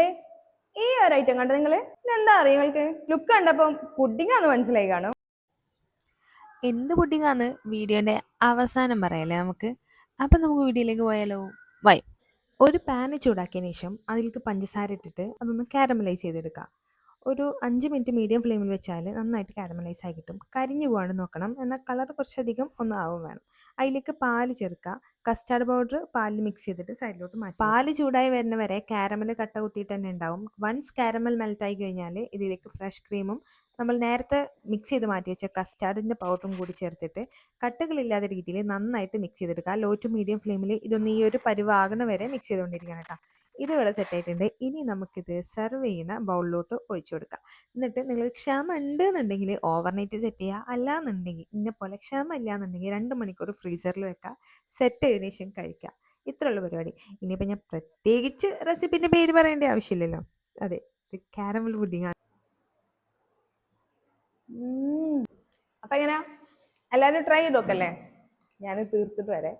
ദേ ഈ ഒരു ഐറ്റം കണ്ടോ നിങ്ങൾ? എന്താ അറിയാം നിങ്ങൾക്ക് ലുക്ക് കണ്ടപ്പം ആണ് മനസ്സിലായി കാണും. എന്ത് പുഡിങ്ങാന്ന് വീഡിയോന്റെ അവസാനം പറയല്ലേ നമുക്ക്? അപ്പം നമുക്ക് വീഡിയോയിലേക്ക് പോയാലോ? വൈ. ഒരു പാന് ചൂടാക്കിയതിന് ശേഷം അതിലേക്ക് പഞ്ചസാര ഇട്ടിട്ട് അതൊന്ന് കാരമലൈസ് ചെയ്തെടുക്കുക ഒരു അഞ്ച് മിനിറ്റ് മീഡിയം ഫ്ലെയിമിൽ വെച്ചാൽ നന്നായിട്ട് കാരമലൈസ് ആയി കിട്ടും. കരിഞ്ഞു പോകാണ്ട് നോക്കണം. എന്നാൽ കളർ കുറച്ചധികം ഒന്ന് ആവും വേണം. അതിലേക്ക് പാൽ ചേർക്കുക. കസ്റ്റാർഡ് പൗഡർ പാലിൽ മിക്സ് ചെയ്തിട്ട് സൈഡിലോട്ട് മാറ്റി പാൽ ചൂടായി വരുന്ന വരെ കാരമൽ കട്ട കുത്തിയിട്ട് തന്നെ ഉണ്ടാവും. വൺസ് കാരമൽ മെൽറ്റ് ആയി കഴിഞ്ഞാൽ ഇതിലേക്ക് ഫ്രഷ് ക്രീമും നമ്മൾ നേരത്തെ മിക്സ് ചെയ്ത് മാറ്റി വെച്ച കസ്റ്റാർഡിന്റെ പൗഡറും കൂടി ചേർത്തിട്ട് കട്ടുകളില്ലാത്ത രീതിയിൽ നന്നായിട്ട് മിക്സ് ചെയ്തെടുക്കുക. ലോ ടു മീഡിയം ഫ്ലെയിമിൽ ഇതൊന്ന് ഈ ഒരു പരിവാകണ വരെ മിക്സ് ചെയ്തുകൊണ്ടിരിക്കണം കേട്ടോ സെറ്റ് ആയിട്ടുണ്ട്. ഇനി നമുക്കിത് സെർവ് ചെയ്യുന്ന ബൗളിലോട്ട് ഒഴിച്ചു കൊടുക്കാം. എന്നിട്ട് നിങ്ങൾ ക്ഷമ ഉണ്ട് എന്നുണ്ടെങ്കിൽ ഓവർനൈറ്റ് സെറ്റ് ചെയ്യുക. അല്ലാന്നുണ്ടെങ്കിൽ ഇന്നെ പോലെ ക്ഷമ ഇല്ല എന്നുണ്ടെങ്കിൽ രണ്ട് മണിക്കൂർ ഫ്രീസറിൽ വെക്കുക. സെറ്റ് ചെയ്തതിനു ശേഷം കഴിക്കുക. ഇത്രയുള്ള പരിപാടി. ഇനിയിപ്പോൾ ഞാൻ പ്രത്യേകിച്ച് റെസിപ്പിന്റെ പേര് പറയേണ്ട ആവശ്യമില്ലല്ലോ. അതെ ഇത് കാരമൽ പുഡിംഗ് ആണ്. അപ്പൊ എങ്ങനെയാ? എല്ലാരും ട്രൈ ചെയ്ത് നോക്കല്ലേ ഞാൻ തീർത്തിട്ട് വരാം.